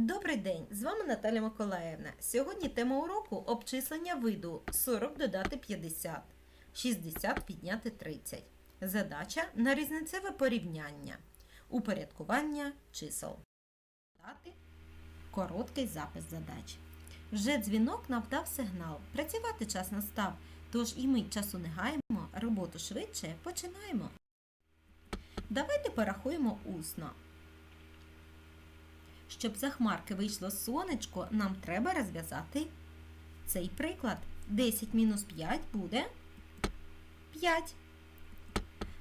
Добрий день! З вами Наталя Миколаївна. Сьогодні тема уроку обчислення виду 40 додати 50, 60 відняти 30. Задача на різницеве порівняння. Упорядкування чисел. Дати короткий запис задач. Вже дзвінок нам дав сигнал. Працювати час настав. Тож і ми часу не гаємо, роботу швидше починаємо. Давайте порахуємо усно. Щоб за хмарки вийшло сонечко, нам треба розв'язати цей приклад. 10 мінус 5 буде 5.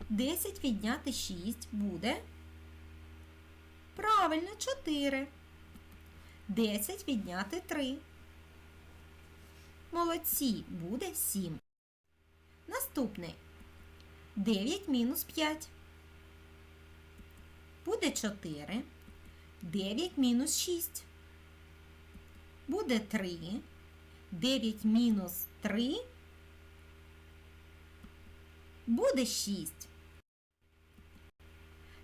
10 відняти 6 буде. Правильно, 4. 10 відняти 3. Молодці, буде 7. Наступний. 9 мінус 5. Буде 4. 9 мінус 6. Буде 3. 9 мінус 3. Буде 6.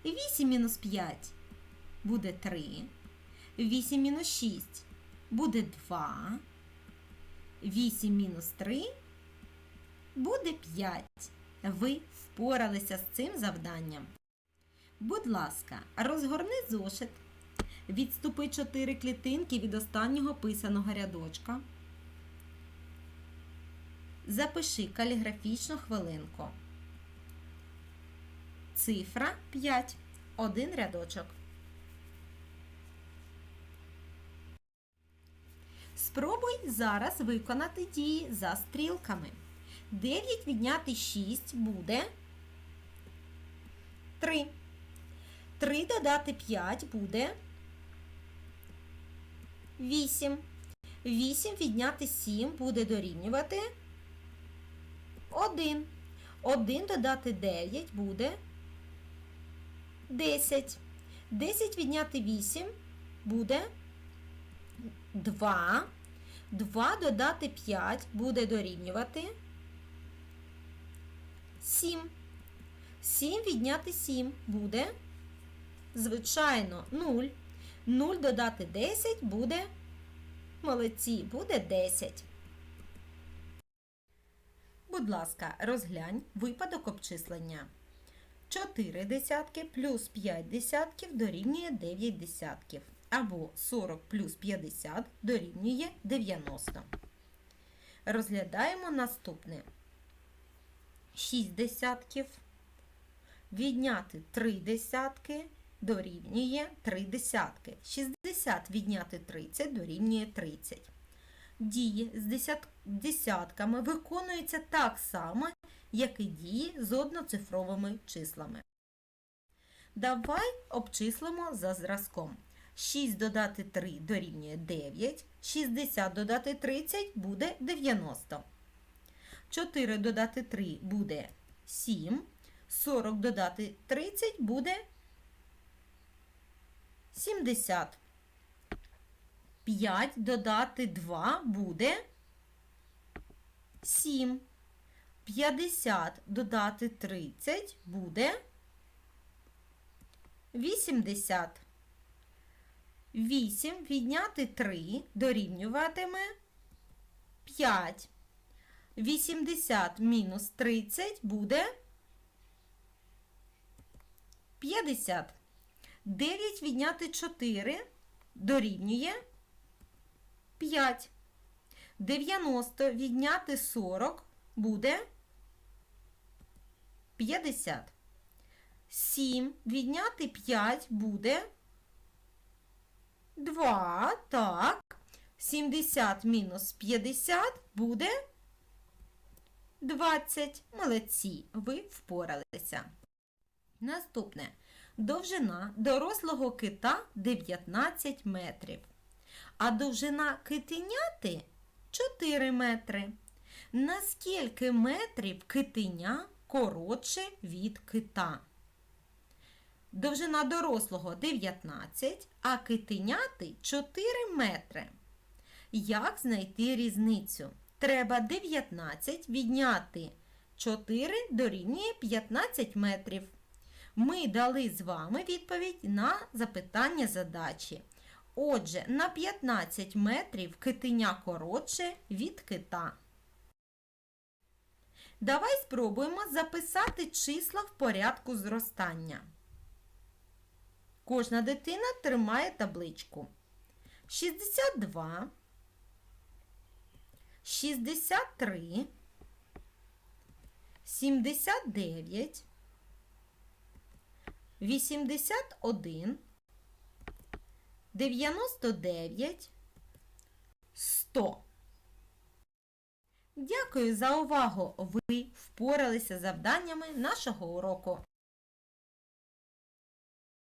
8 мінус 5 буде 3. 8 мінус 6 буде 2. 8 мінус 3 буде 5. Ви впоралися з цим завданням. Будь ласка, розгорни зошит. Відступи 4 клітинки від останнього писаного рядочка. Запиши каліграфічну хвилинку. Цифра 5. Один рядочок. Спробуй зараз виконати дії за стрілками. 9 відняти 6 буде 3. 3 додати 5 буде 8. 8 відняти 7 буде дорівнювати 1. 1 додати 9 буде 10. 10 відняти 8 буде 2. 2 додати 5 буде дорівнювати 7. 7 відняти 7 буде, звичайно, 0. 0 додати 10 буде, молодці, буде 10. Будь ласка, розглянь випадок обчислення. 4 десятки плюс 5 десятків дорівнює 9 десятків. Або 40 плюс 50 дорівнює 90. Розглядаємо наступне. 6 десятків. Відняти 3 десятки дорівнює 3 десятки. 60 відняти 30 дорівнює 30. Дії з десятками виконуються так само, як і дії з одноцифровими числами. Давай обчислимо за зразком. 6 додати 3 дорівнює 9, 60 додати 30 буде 90. 4 додати 3 буде 7, 40 додати 30 буде 70. 5 додати 2 буде 7. 50 додати 30 буде 80. 8 відняти 3 дорівнюватиме 5. 80 мінус 30 буде 50. 9 відняти 4 дорівнює 5. 90 відняти 40 буде 50. 7 відняти 5 буде 2. Так. 70 мінус 50 буде 20. Молодці, ви впоралися. Наступне. Довжина дорослого кита 19 метрів. А довжина китеняти 4 метри. Наскільки метрів китеня коротше від кита? Довжина дорослого 19, а китеняти 4 метри. Як знайти різницю? Треба 19 відняти 4 дорівнює 15 метрів. Ми дали з вами відповідь на запитання задачі. Отже, на 15 метрів китеня коротше від кита. Давай спробуємо записати числа в порядку зростання. Кожна дитина тримає табличку. 62, 63, 79, 81, 99, 100. Дякую за увагу! Ви впоралися з завданнями нашого уроку.